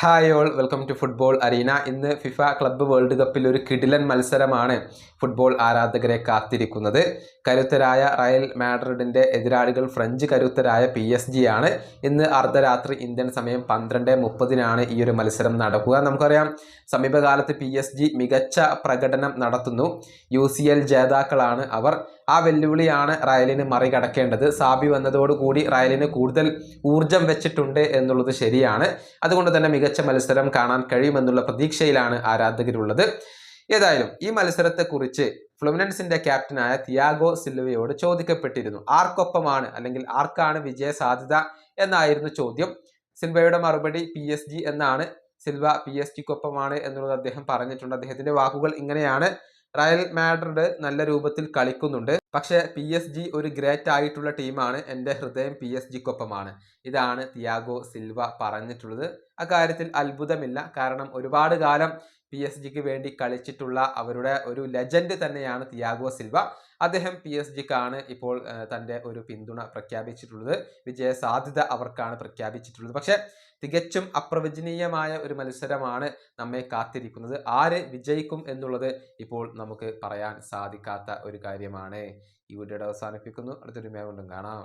Hi all welcome to football arena ഇന്ന് FIFA club world കപ്പിൽ ഒരു കിടിലൻ മത്സരമാണ് ഫുട്ബോൾ ആരാധകരെ കാത്തിരിക്കുന്നത്. കരുത്തരായ റയൽ മാഡ്രിഡിന്റെ എതിരാളികൾ ഫ്രഞ്ച് കരുത്തരായ പി എസ് ജി ആണ്. ഇന്ന് അർദ്ധരാത്രി ഇന്ത്യൻ സമയം പന്ത്രണ്ട് മുപ്പതിനാണ് ഈ ഒരു മത്സരം നടക്കുക. നമുക്കറിയാം സമീപകാലത്ത് പി എസ് ജി മികച്ച പ്രകടനം നടത്തുന്നു. യു സി എൽ ജേതാക്കളാണ് അവർ. ആ വെല്ലുവിളിയാണ് റയലിന് മറികടക്കേണ്ടത്. സാബി വന്നതോടുകൂടി റയലിന് കൂടുതൽ ഊർജം വെച്ചിട്ടുണ്ട് എന്നുള്ളത് ശരിയാണ്. അതുകൊണ്ട് തന്നെ മികച്ച മത്സരം കാണാൻ കഴിയുമെന്നുള്ള പ്രതീക്ഷയിലാണ് ആരാധകരുള്ളത്. ഏതായാലും ഈ മത്സരത്തെക്കുറിച്ച് ഫ്ലുമിനൻസിന്റെ ക്യാപ്റ്റനായ തിയാഗോ സിൽവയോട് ചോദിക്കപ്പെട്ടിരുന്നു. ആർക്കൊപ്പമാണ് അല്ലെങ്കിൽ ആർക്കാണ് വിജയ സാധ്യത എന്നായിരുന്നു ചോദ്യം. സിൽവയുടെ മറുപടി പി എസ് ജി എന്നാണ്. സിൽവ പി എസ് ജിക്കൊപ്പമാണ് എന്നുള്ളത് അദ്ദേഹം പറഞ്ഞിട്ടുണ്ട്. അദ്ദേഹത്തിന്റെ വാക്കുകൾ ഇങ്ങനെയാണ്. റയൽ മാഡ്രിഡ് നല്ല രൂപത്തിൽ കളിക്കുന്നുണ്ട്. പക്ഷേ പി എസ് ജി ഒരു ഗ്രേറ്റ് ആയിട്ടുള്ള ടീമാണ്. എന്റെ ഹൃദയം പി എസ് ജിക്കൊപ്പമാണ് ഇതാണ് തിയാഗോ സിൽവ പറഞ്ഞിട്ടുള്ളത്. അക്കാര്യത്തിൽ അത്ഭുതമില്ല. കാരണം ഒരുപാട് കാലം പി എസ് ജിക്ക് വേണ്ടി കളിച്ചിട്ടുള്ള അവരുടെ ഒരു ലെജൻഡ് തന്നെയാണ് തിയാഗോ സിൽവ അദ്ദേഹം പി എസ് ജിക്കാണ് ഇപ്പോൾ തന്റെ ഒരു പിന്തുണ പ്രഖ്യാപിച്ചിട്ടുള്ളത്. വിജയ സാധ്യത അവർക്കാണ് പ്രഖ്യാപിച്ചിട്ടുള്ളത്. പക്ഷേ തികച്ചും അപ്രവചനീയമായ ഒരു മത്സരമാണ് നമ്മെ കാത്തിരിക്കുന്നത്. ആര് വിജയിക്കും എന്നുള്ളത് ഇപ്പോൾ നമുക്ക് പറയാൻ സാധിക്കാത്ത ഒരു കാര്യമാണ്. ഈ വീഡിയോയുടെ അവസാനിപ്പിക്കുന്നു. അടുത്തൊരു മേ കൊണ്ടും കാണാം.